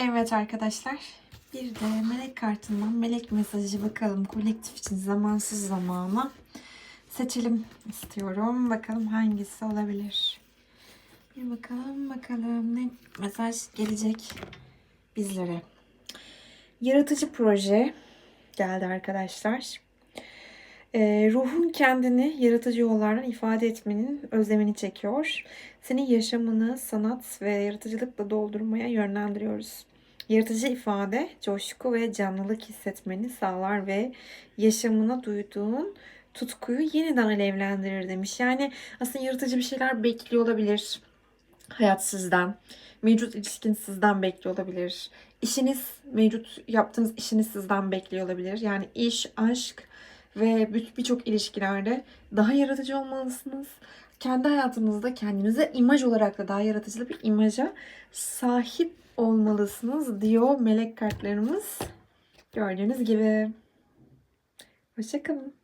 Evet arkadaşlar. Bir de melek kartından melek mesajı bakalım. Kolektif için zamansız zamana seçelim istiyorum. Bakalım hangisi olabilir. Bir bakalım bakalım ne mesaj gelecek bizlere. Yaratıcı proje geldi arkadaşlar. Ee, ruhun kendini yaratıcı yollardan ifade etmenin özlemini çekiyor. Seni yaşamını sanat ve yaratıcılıkla doldurmaya yönlendiriyoruz. Yaratıcı ifade, coşku ve canlılık hissetmeni sağlar ve yaşamına duyduğun tutkuyu yeniden alevlendirir demiş. Yani aslında yaratıcı bir şeyler bekliyor olabilir hayat sizden. Mevcut ilişkin sizden bekliyor olabilir. İşiniz, mevcut yaptığınız işiniz sizden bekliyor olabilir. Yani iş, aşk ve bir- birçok ilişkilerde daha yaratıcı olmalısınız. Kendi hayatınızda kendinize imaj olarak da daha yaratıcı bir imaja sahip olmalısınız diyor melek kartlarımız. Gördüğünüz gibi. Hoşçakalın.